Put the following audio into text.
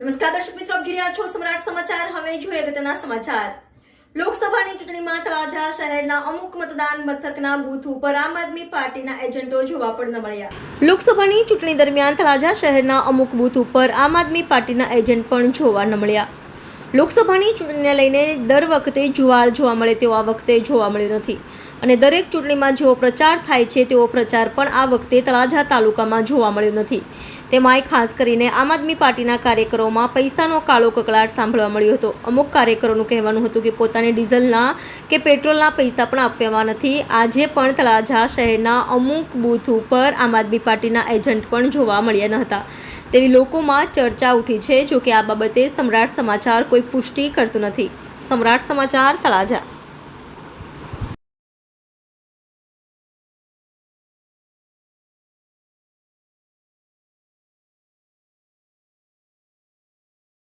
નમસ્કાર દર્શક મિત્રો, આપ જોઈ રહ્યા છો સમ્રાટ સમાચાર. હવે જોઈએ અગત્યના સમાચાર. લોકસભાની ચૂંટણીમાં તળાજા શહેરના અમુક મતદાન મથકના બૂથ ઉપર આમ આદમી પાર્ટીના એજન્ટો જોવા પણ ન મળ્યા. લોકસભાની ચૂંટણી દરમિયાન તળાજા શહેરના અમુક બૂથ ઉપર આમ આદમી પાર્ટીના એજન્ટ પણ જોવા ન મળ્યા. લોકસભાની ચૂંટણીને લઈને દર વખતે જુવાળ જોવા મળે તેવો આ વખતે જોવા મળ્યો નથી. અને દરેક ચૂંટણીમાં જેવો પ્રચાર થાય છે તેવો પ્રચાર પણ આ વખતે તળાજા તાલુકામાં જોવા મળ્યો નથી. તેમાંય ખાસ કરીને આમ આદમી પાર્ટીના કાર્યકરોમાં પૈસાનો કાળો કકળાટ સાંભળવા મળ્યો હતો. અમુક કાર્યકરોનું કહેવાનું હતું કે પોતાને ડીઝલના કે પેટ્રોલના પૈસા પણ આપવા નથી. આજે પણ તળાજા શહેરના અમુક બૂથ ઉપર આમ આદમી પાર્ટીના એજન્ટ પણ જોવા મળ્યા ન હતા. તેવી લોકોમાં ચર્ચા ઉઠી છે જોકે આ બાબતે સમ્રાટ સમાચાર કોઈ પુષ્ટિ કરતું નથી. સમ્રાટ સમાચાર તળાજા.